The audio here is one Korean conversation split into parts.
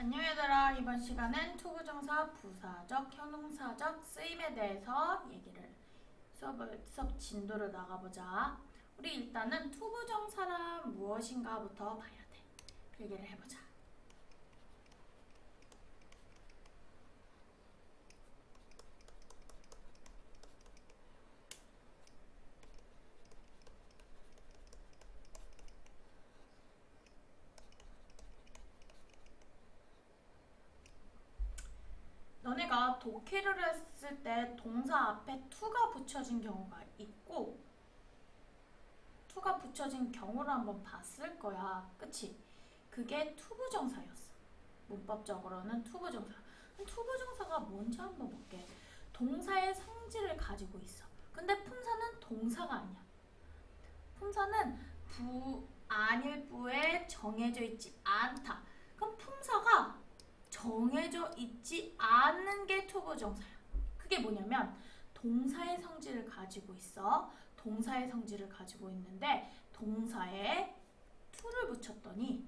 안녕 얘들아 이번 시간은 투부정사 부사적 형용사적 쓰임에 대해서 얘기를 수업을 수업 진도를 나가보자. 우리 일단은 투부정사란 무엇인가부터 봐야 돼. 필기를 해보자 너네가 독해를 했을 때 동사 앞에 to가 붙여진 경우가 있고 to가 붙여진 경우를 한번 봤을 거야. 그치? 그게 투부정사였어. 문법적으로는 투부정사. 투부정사가 뭔지 한번 볼게. 동사의 성질을 가지고 있어. 근데 품사는 동사가 아니야. 품사는 부, 아닐 부에 정해져 있지 않다. 그럼 품사가 정해져 있지 않는 게 투부정사야. 그게 뭐냐면 동사의 성질을 가지고 있어. 동사의 성질을 가지고 있는데 동사에 to를 붙였더니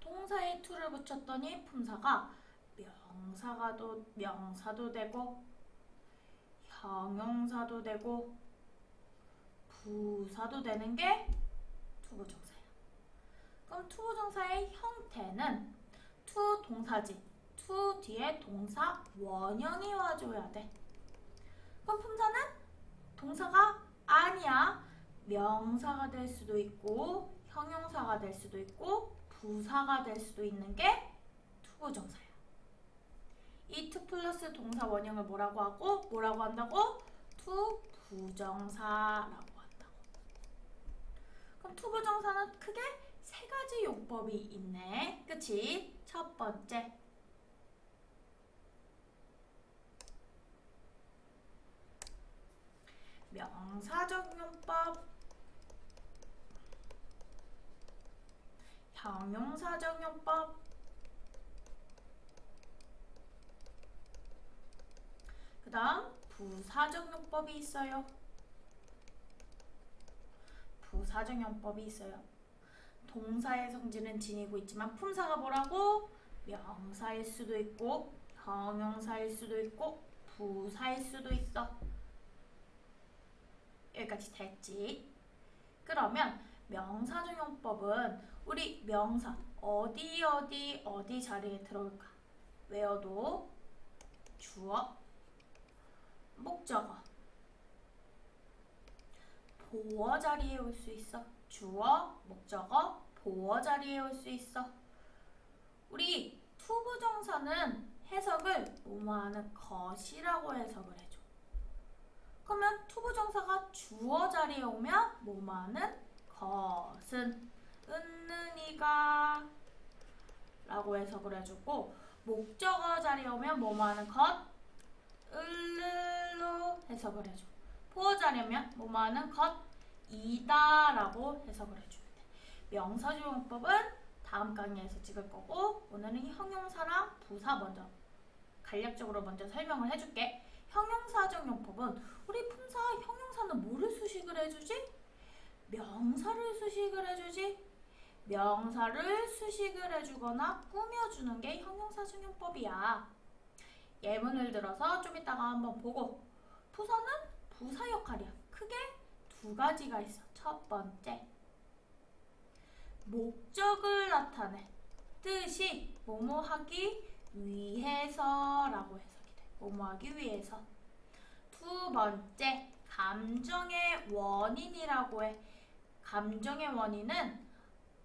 동사에 to를 붙였더니 품사가 명사가 도 명사도 되고 형용사도 되고 부사도 되는 게 투부정사야. 그럼 투부정사의 형태는 투 동사지 투 뒤에 동사 원형이 와줘야 돼. 그럼 품사는 동사가 아니야. 명사가 될 수도 있고 형용사가 될 수도 있고 부사가 될 수도 있는 게 투부정사야. 이투 플러스 동사 원형을 뭐라고 하고 뭐라고 한다고? 투 부정사라고 한다고. 그럼 투부정사는 크게 세 가지 용법이 있네. 그치? 첫 번째. 명사적 용법. 형용사적 용법. 그 다음 부사적 용법이 있어요. 부사적 용법이 있어요. 동사의 성질은 지니고 있지만 품사가 뭐라고? 명사일 수도 있고 형용사일 수도 있고 부사일 수도 있어. 여기까지 됐지? 그러면 명사적 용법은 우리 명사 어디 어디 어디 자리에 들어올까? 외워도 주어, 목적어, 보어 자리에 올 수 있어. 주어, 목적어, 보어 자리에 올 수 있어. 우리 투부정사는 해석을 뭐뭐하는 것이라고 해석을 해줘. 그러면 투부정사가 주어 자리에 오면 뭐뭐하는 것은 은는이가 라고 해석을 해주고 목적어 자리에 오면 뭐뭐하는 것 을로 해석을 해줘. 보어 자리에 오면 뭐뭐하는 것 이다라고 해석을 해주면 돼. 명사주 용법은 다음 강의에서 찍을 거고 오늘은 형용사랑 부사 먼저 간략적으로 먼저 설명을 해줄게. 형용사적 용법은 우리 품사 형용사는 뭐를 수식을 해주지? 명사를 수식을 해주지. 명사를 수식을 해주거나 꾸며주는 게 형용사적 용법이야. 예문을 들어서 좀 이따가 한번 보고 부사는 부사 역할이야. 크게 두 가지가 있어. 첫 번째, 목적을 나타내. 뜻이 뭐뭐 하기 위해서라고 해석이 돼. 뭐뭐 하기 위해서. 두 번째, 감정의 원인이라고 해. 감정의 원인은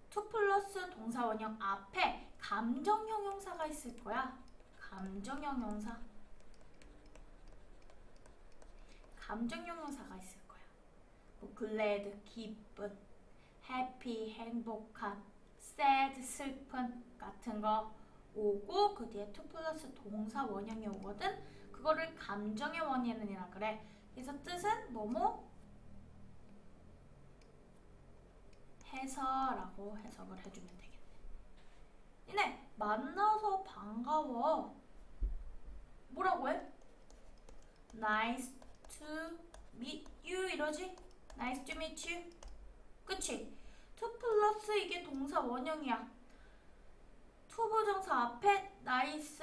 투 플러스 동사 원형 앞에 감정 형 용사가 있을 거야. 감정 형 용사. 감정 형 용사가 있을 거야. 뭐 glad 기쁜, happy 행복한, sad 슬픈 같은 거 오고 그 뒤에 to 플러스 동사 원형이 오거든. 그거를 감정의 원인이라 그래. 그래서 뜻은 뭐뭐 해서라고 해석을 해주면 되겠네. 이네 만나서 반가워. 뭐라고 해? Nice to meet you 이러지? Nice to meet you. 그치? to 플러스 이게 동사 원형이야. 투부정사 앞에 나이스,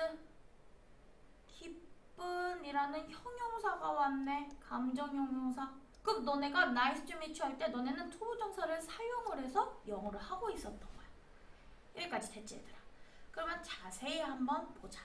기쁜이라는 형용사가 왔네. 감정 형용사. 그럼 너네가 나이스 to meet you 할 때 너네는 투부정사를 사용을 해서 영어를 하고 있었던 거야. 여기까지 됐지 얘들아. 그러면 자세히 한번 보자.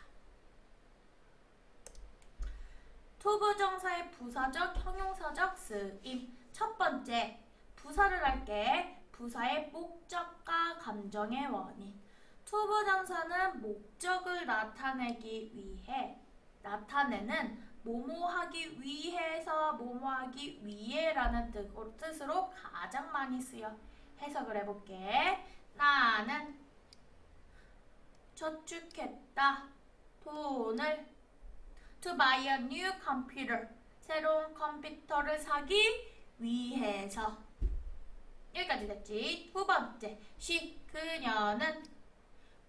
투부정사의 부사적, 형용사적 쓰임. 첫 번째, 부사를 할게. 부사의 목적과 감정의 원인. 투부정사는 목적을 나타내기 위해 나타내는 뭐뭐하기 위해서 뭐뭐하기 위해라는 뜻- 뜻으로 가장 많이 쓰여. 해석을 해볼게. 나는 저축했다. 돈을 to buy a new computer. 새로운 컴퓨터를 사기 위해서. 여기까지 됐지. 두 번째, she 그녀는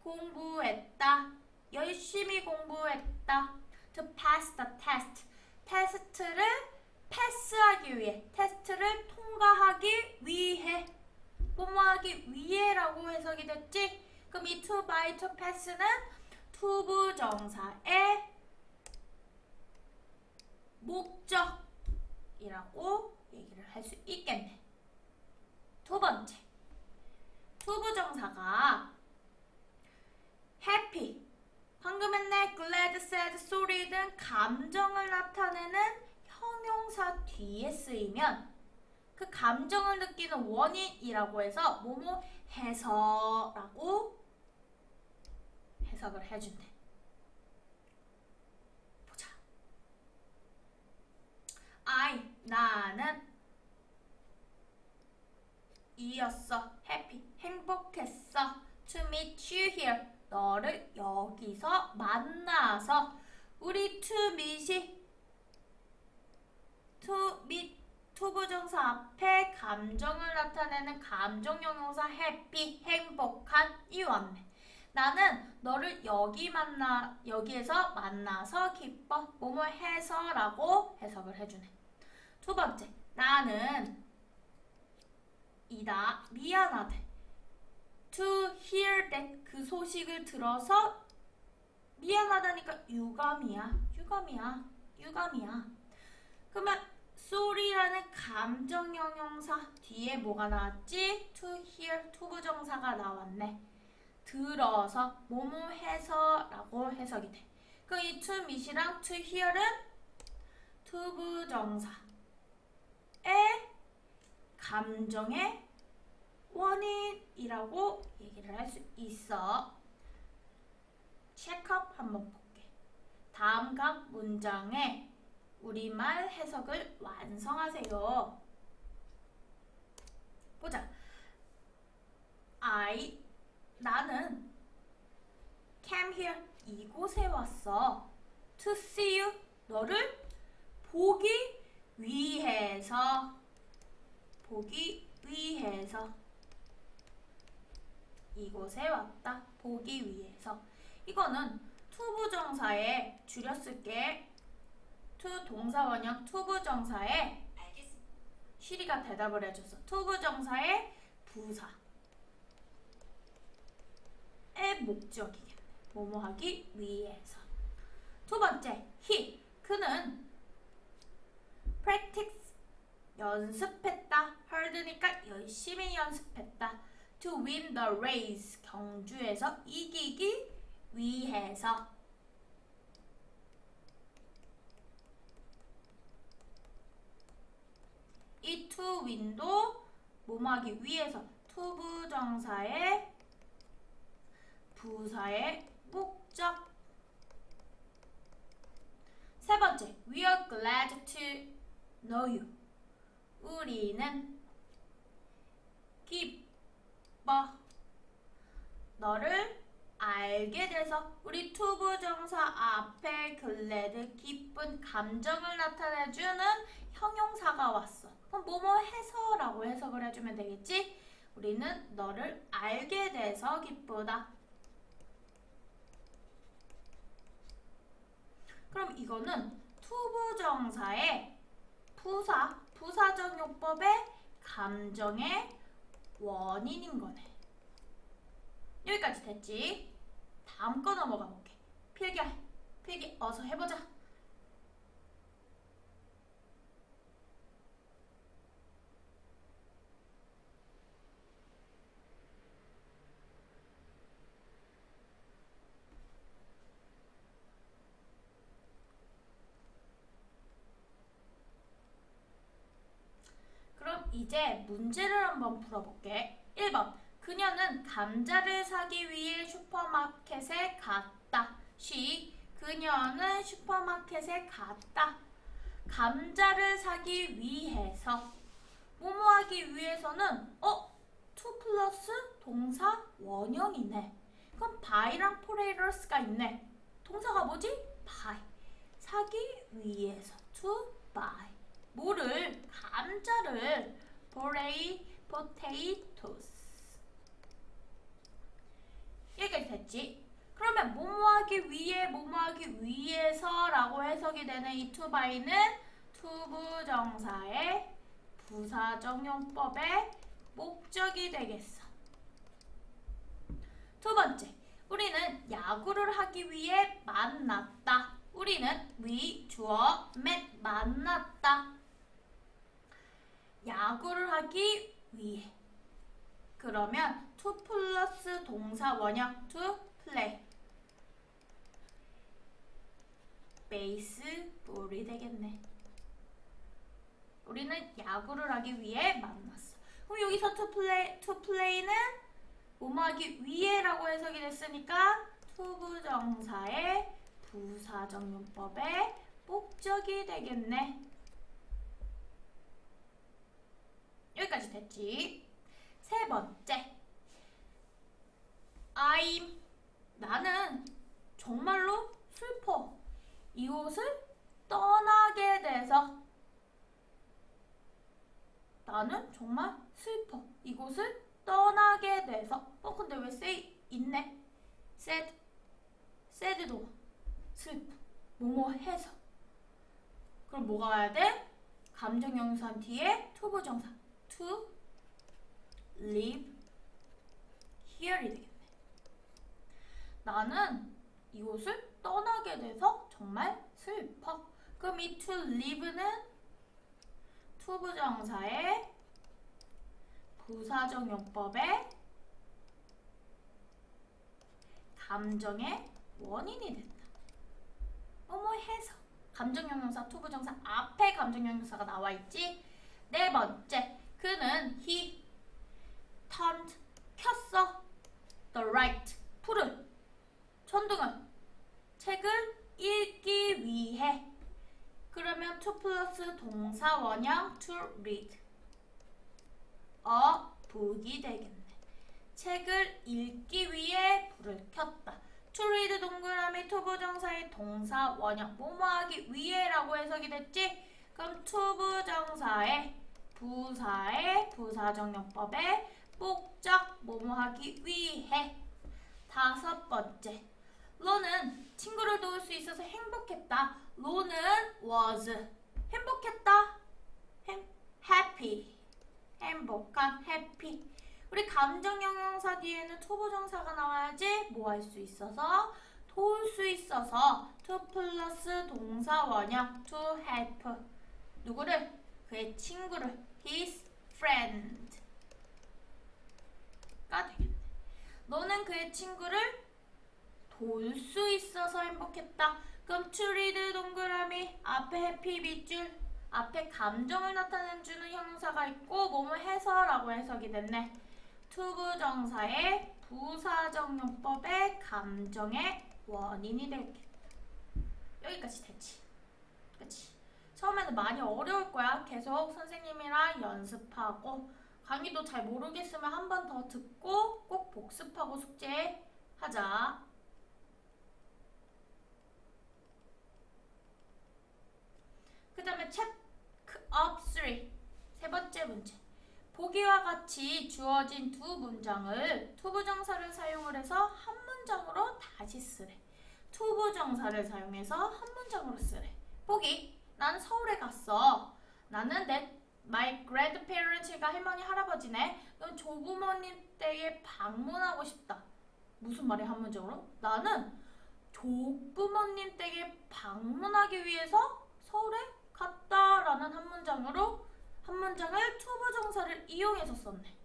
공부했다. 열심히 공부했다. To pass the test. 테스트를 패스하기 위해, 테스트를 통과하기 위해, 뭐뭐하기 위해라고 해석이 됐지. 그럼 이 to by to pass는 투부정사의 목적이라고 할 수 있겠네. 두 번째, 투부정사가 happy, 방금 했네, glad, sad, sorry 등 감정을 나타내는 형용사 뒤에 쓰이면 그 감정을 느끼는 원인이라고 해서 뭐뭐 해서라고 해석을 해준대. 보자. I 나는 이었어. happy 행복했어. to meet you here 너를 여기서 만나서 우리 to meet이 to meet 투부정사 앞에 감정을 나타내는 감정 형용사 happy 행복한 이 왔네. 나는 너를 여기 만나 여기에서 만나서 기뻐 뭐뭐 해서라고 해석을 해주네. 두 번째 나는 이다 미안하대. To hear that 그 소식을 들어서 미안하다니까 유감이야 유감이야 유감이야. 그러면 sorry라는 감정 형용사 뒤에 뭐가 나왔지? To hear 투부정사가 나왔네. 들어서 뭐뭐 해서 라고 해석이 돼. 그럼 이 to meet이랑 to hear은 투부정사의 감정의 원인이라고 얘기를 할 수 있어. 체크업 한번 볼게. 다음 각 문장의 우리말 해석을 완성하세요. 보자. I 나는 came here 이곳에 왔어. To see you 너를 보기 위해서 보기 위해서 이곳에 왔다. 보기 위해서 이거는 투부정사에 줄였을게. 투 동사 원형 투부정사에 알겠습니다. 시리가 대답을 해줬어. 투부정사의 부사. 의 목적이겠네. 뭐뭐 하기 위해서. 두 번째, he. 그는 practice 연습했다. hard니까 열심히 연습했다. to win the race 경주에서 이기기 위해서. 이 to win도 뭐뭐하기 위해서 투부정사의 부사의 목적 세 번째 We are glad to know you 우리는 기뻐. 너를 알게 돼서 우리 투부정사 앞에 glad 기쁜 감정을 나타내주는 형용사가 왔어. 그럼 뭐뭐 해서 라고 해석을 해주면 되겠지? 우리는 너를 알게 돼서 기쁘다. 그럼 이거는 투부정사의 부사, 부사적 요법의 감정의 원인인 거네. 여기까지 됐지? 다음 거 넘어가 볼게. 필기, 필기 어서 해보자. 이제 문제를 한번 풀어볼게. 1번. 그녀는 감자를 사기 위해 슈퍼마켓에 갔다. 쉬. 그녀는 슈퍼마켓에 갔다. 감자를 사기 위해서. 뭐뭐하기 위해서는 어? 2 플러스 동사 원형이네. 그럼 buy랑 foreigners,가 있네. 동사가 뭐지? buy. 사기 위해서. to buy. 뭐를? 감자를. 포레이 potatoes. 여기까지 됐지? 그러면 뭐뭐하기 위해, 뭐뭐하기 위해서 라고 해석이 되는 이 by는 투부정사의 부사정용법의 목적이 되겠어. 두 번째, 우리는 야구를 하기 위해 만났다. 우리는 we 주어 met 만났다. 야구를 하기 위해. 그러면 to 플러스 동사 원형 to play. 베이스볼이 되겠네. 우리는 야구를 하기 위해 만났어. 그럼 여기서 to play, to play는 뭐뭐 하기 위해 라고 해석이 됐으니까 투부정사의 부사정용법의 목적이 되겠네. 여기까지 됐지? 세 번째. I'm 나는 정말로 슬퍼. 이곳을 떠나게 돼서 나는 정말 슬퍼. 이곳을 떠나게 돼서 어 근데 왜 say 있네? sad sad도 슬프. 뭐뭐 해서 그럼 뭐가 와야 돼? 감정형사 뒤에 투부정사 to live here이 되겠네. 나는 이곳을 떠나게 돼서 정말 슬퍼. 그럼 이 to live는 투부정사의 부사적 용법의 감정의 원인이 된다. 뭐뭐 해서 감정형용사 투부정사 앞에 감정형용사가 나와 있지. 네 번째, 그는 he turned 켰어. The right 불을 전등을 책을 읽기 위해. 그러면 to 플러스 동사 원형 to read. 어 북이 되겠네. 책을 읽기 위해 불을 켰다. to read 동그라미 투부정사의 동사 원형. 뭐뭐하기 위해라고 해석이 됐지? 그럼 투부정사의 부사의 부사정용법의 목적 뭐뭐하기 위해. 다섯 번째 로는 친구를 도울 수 있어서 행복했다. 로는 was. 행복했다. 행, happy. 행복한 happy. 우리 감정 형용사 뒤에는 투부정사가 나와야지 뭐 할 수 있어서? 도울 수 있어서. to 플러스 동사 원형 to help. 누구를? 그의 친구를 his friend 가 되겠네. 너는 그의 친구를 도울 수 있어서 행복했다. 그럼 to read 동그라미 앞에 해피 밑줄 앞에 감정을 나타내는 주는 형용사가 있고 뭐뭐 해서라고 해석이 됐네. 투부정사의 부사정용법의 감정의 원인이 되겠다. 여기까지 됐지. 그치? 처음에는 많이 어려울 거야. 계속 선생님이랑 연습하고 강의도 잘 모르겠으면 한 번 더 듣고 꼭 복습하고 숙제하자. 그 다음에 체크 업 3. 세 번째 문제. 보기와 같이 주어진 두 문장을 투부정사를 사용을 해서 한 문장으로 다시 쓰래. 투부정사를 사용해서 한 문장으로 쓰래. 보기. 난 서울에 갔어. 나는 내 my grandparents가 할머니 할아버지네. 그럼 조부모님 댁에 방문하고 싶다. 무슨 말이 한 문장으로? 나는 조부모님 댁에 방문하기 위해서 서울에 갔다라는 한 문장으로 한 문장을 투부정사를 이용해서 썼네.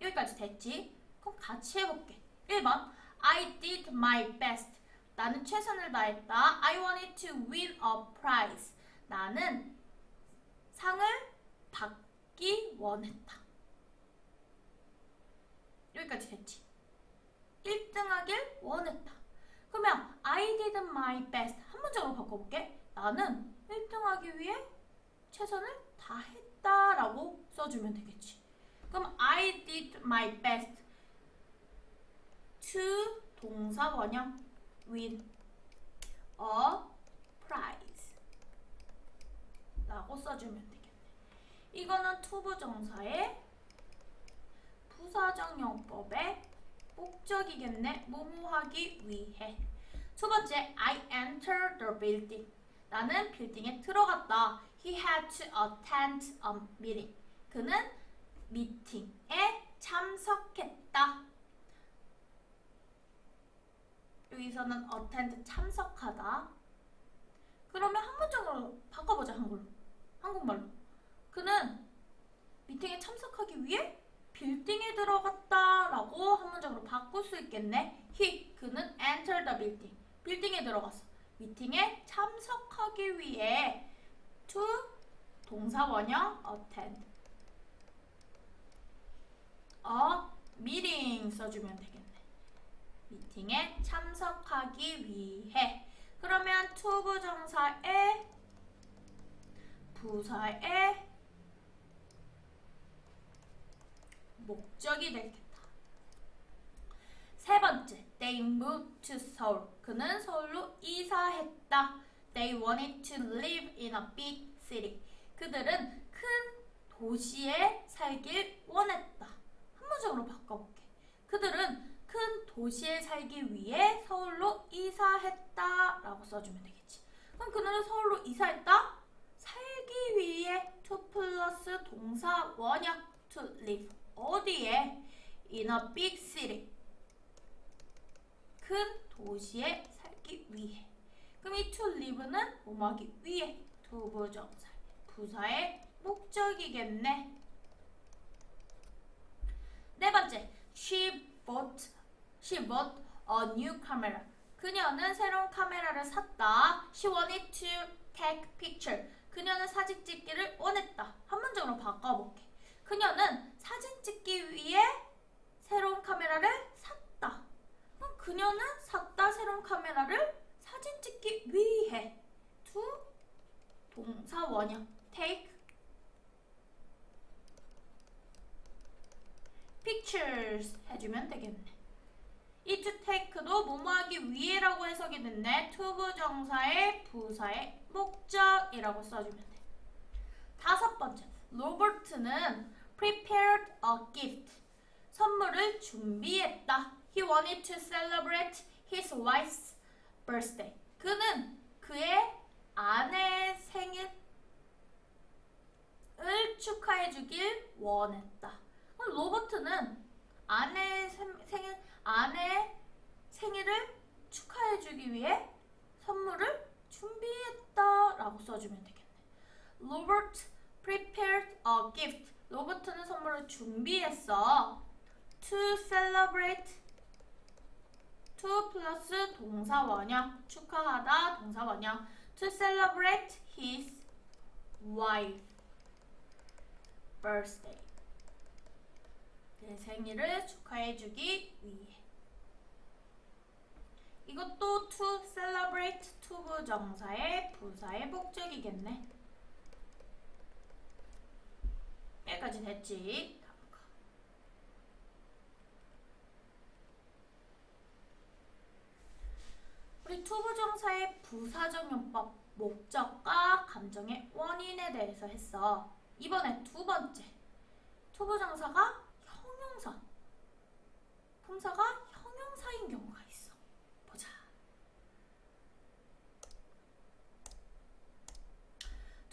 여기까지 됐지? 그럼 같이 해볼게. 1번 I did my best. 나는 최선을 다했다. I wanted to win a prize. 나는 상을 받기 원했다. 여기까지 됐지? 1등 하길 원했다. 그러면 I did my best 한 문장으로 바꿔볼게. 나는 1등 하기 위해 최선을 다했다 라고 써주면 되겠지. 그럼 I did my best to 동사 원형 win a prize 라고 써주면 되겠네. 이거는 투부정사의 부사정용법의 목적이겠네. 뭐뭐하기 위해. 두 번째, I entered the building. 나는 빌딩에 들어갔다. He had to attend a meeting. 그는 미팅에 참석했다. 여기서는 attend 참석하다. 그러면 한 문장으로 바꿔보자 한글로. 한국말로. 그는 미팅에 참석하기 위해 빌딩에 들어갔다 라고 한 문장으로 바꿀 수 있겠네. He 그는 enter the building. 빌딩에 들어갔어. 미팅에 참석하기 위해 to 동사 원형 attend a meeting 써주면 되겠네. 미팅에 참석하기 위해 그러면 to 부정사에 부사에 목적이 되겠다. 세 번째, they moved to Seoul. 그는 서울로 이사했다. They wanted to live in a big city. 그들은 큰 도시에 살길 원했다. 한 문장으로 바꿔볼게. 그들은 큰 도시에 살기 위해 서울로 이사했다 라고 써주면 되겠지. 그럼 그들은 서울로 이사했다? 살기 위해 to 플러스 동사 원형 to live. 어디에? In a big city. 큰 도시에 살기 위해. 그럼 이 to live는 뭐하기 위해 두부정사 부사의 목적이겠네. 네 번째, she bought she bought a new camera. 그녀는 새로운 카메라를 샀다. She wanted to take picture. 그녀는 사진 찍기를 원했다. 한 문장으로 바꿔볼게. 그녀는 사진 찍기 위해 새로운 카메라를 샀다. 그녀는 샀다 새로운 카메라를 사진 찍기 위해 to 동사 원형 take pictures 해주면 되겠네. 이 to take도 뭐뭐하기 위해라고 해석이 됐네. to 부정사의 부사의 목적이라고 써주면 돼. 다섯 번째, 로버트는 prepared a gift. 선물을 준비했다. He wanted to celebrate his wife's birthday. 그는 그의 아내의 생일을 축하해 주길 원했다. 그럼 로버트는 아내의 생- 생일 아내의 생일을 축하해주기 위해 선물을 준비했다라고 써주면 되겠네. Robert prepared a gift. 로버트는 선물을 준비했어. To celebrate. to 플러스 동사 원형. 축하하다 동사 원형. To celebrate his wife birthday. 그의 생일을 축하해주기 위해. 이것도 to celebrate to 부정사의 부사의 목적이겠네. 여기까지 됐지? 우리 투부정사의 부사정용법 목적과 감정의 원인에 대해서 했어. 이번에 두 번째. 투부정사가 형용사. 품사가 형용사인 경우가 있어. 보자.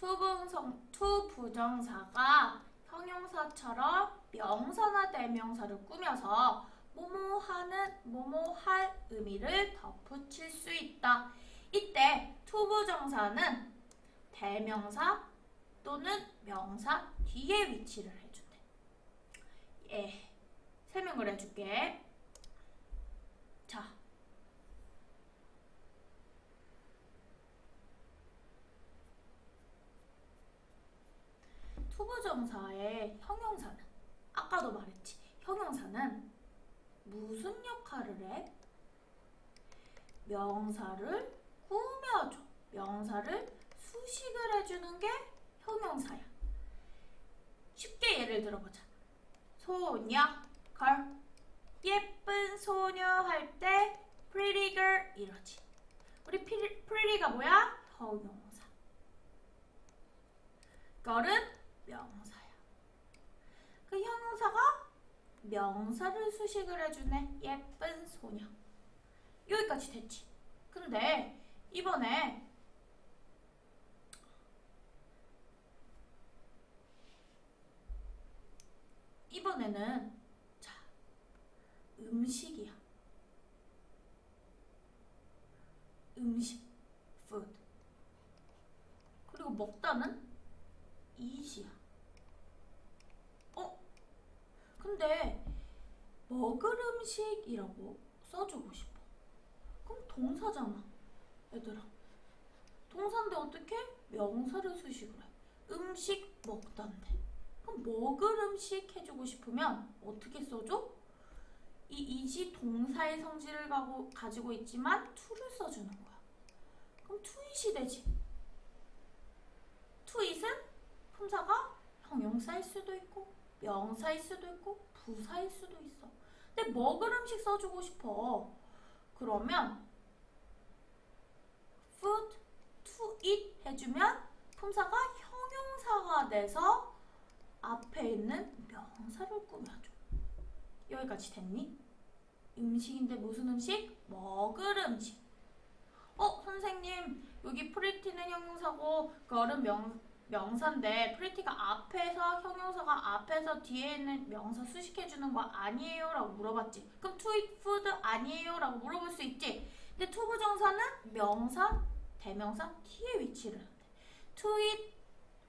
투부정, 투부정사가 형용사처럼 명사나 대명사를 꾸며서 뭐뭐하는 뭐뭐할 의미를 덧붙일 수 있다. 이때 투부정사는 대명사 또는 명사 뒤에 위치를 해준대. 예, 설명을 해줄게. 자, 투부정사의 형용사는 아까도 말했지. 형용사는 무슨 역할을 해? 명사를 꾸며줘. 명사를 수식을 해주는 게 형용사야. 쉽게 예를 들어보자. 소녀, 걸. 예쁜 소녀 할 때 pretty girl 이러지. 우리 pretty, pretty가 뭐야? 형용사. 걸은 명사야. 그 형용사가 명사를 수식을 해주네. 예쁜 소녀. 여기까지 됐지. 근데 이번에 이번에는 자 음식이야. 음식, food. 그리고 먹다는 eat이야. 어? 근데 먹을 음식이라고 써주고 싶어. 그럼 동사잖아, 얘들아. 동사인데 어떻게? 명사를 수식을 해. 음식 먹다인데. 그럼 먹을 음식 해주고 싶으면 어떻게 써줘? 이 이지 동사의 성질을 가고, 가지고 있지만 to를 써주는 거야. 그럼 toit이 되지. toit은 품사가 형용사일 수도 있고 명사일 수도 있고 부사일 수도 있어. 근데 먹을 음식 써주고 싶어. 그러면 food to eat 해주면 품사가 형용사가 돼서 앞에 있는 명사를 꾸며줘. 여기까지 됐니? 음식인데 무슨 음식? 먹을 음식. 어, 선생님, 여기 프리티는 형용사고, 걸은 명, 명사인데, 프리티가 앞에서, 형용사가 앞에서 뒤에 있는 명사 수식해주는 거 아니에요? 라고 물어봤지. 그럼 to eat food 아니에요? 라고 물어볼 수 있지. 근데 투부정사는 명사, 대명사 뒤에 위치를 한대. to eat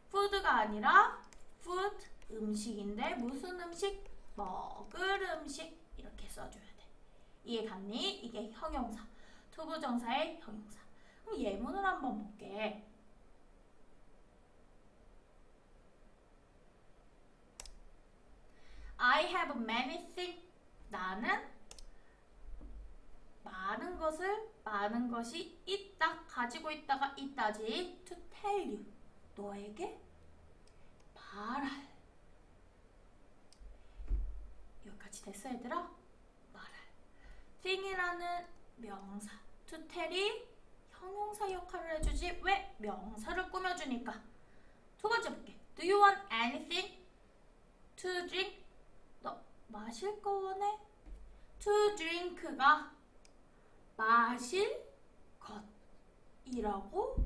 food가 아니라 food 음식인데 무슨 음식? 먹을 음식 이렇게 써줘야 돼. 이해 갔니? 이게 형용사. 투부정사의 형용사. 그럼 예문을 한번 볼게. I have many things. 나는 많은 것을 많은 것이 있다 가지고 있다가 있다지. To tell you. 너에게 말할. 여기까지 됐어 얘들아? 말할. Thing이라는 명사. To tell이 형용사 역할을 해주지. 왜? 명사를 꾸며주니까. 두 번째 볼게. Do you want anything to drink? 너 마실 거 원해 to drink가 마실 것이라고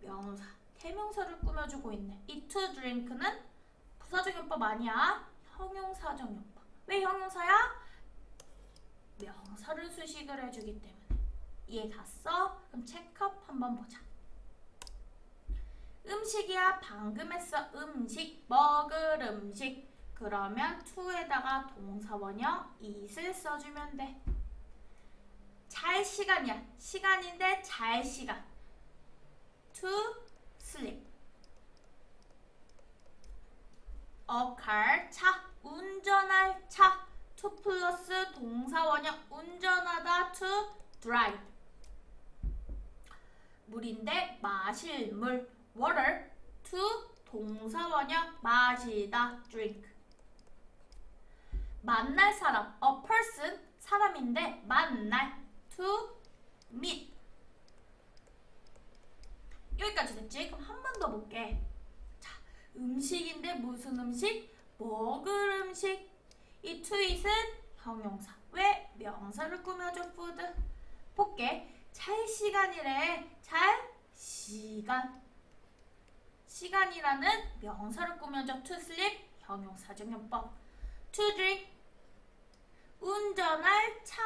명사, 태명사를 꾸며주고 있네. 이 to drink는 부사적용법 아니야. 형용사적용법. 왜 형용사야? 명사를 수식을 해주기 때문에. 이해 갔어? 그럼 체크업 한번 보자. 음식이야. 방금 했어. 음식. 먹을 음식. 그러면 to에다가 동사원형 it을 써주면 돼. 잘 시간이야. 시간인데 잘 시간. To sleep. a car 차 운전할 차. to 플러스 동사원형 운전하다 to drive. 물인데 마실 물 water to 동사원형 마시다 drink. 만날 사람 a person 사람인데 만날 to meet. 여기까지 됐지? 그럼 한 번 더 볼게. 자 음식인데 무슨 음식? 먹을 음식. 이 eat은 형용사. 왜? 명사를 꾸며줘 food. 볼게. 잘 시간이래. 잘 시간. 시간이라는 명사를 꾸며줘 to sleep. 형용사적 용법 to drink 운전할 차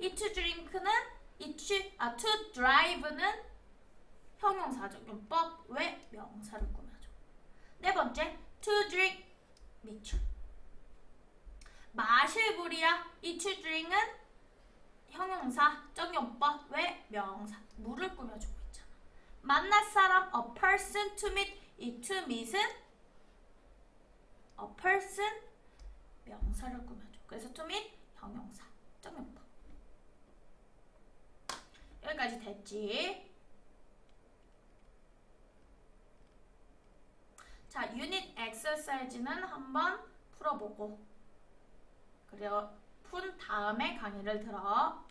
이 to drink는 이 to, 아, to drive는 형용사적 용법 외 명사를 꾸며줘 네 번째 to drink. 미추. 마실 물이야. 이 to drink은 형용사 적용법 외 명사. 물을 꾸며주고 있잖아. 만날 사람 a person to meet. 이 to meet은 a person 명사를 꾸며줘. 그래서 to meet 형용사 적용법. 여기까지 됐지? 자, 유닛 엑서사이즈는 한번 풀어보고 그리고 푼 다음에 강의를 들어.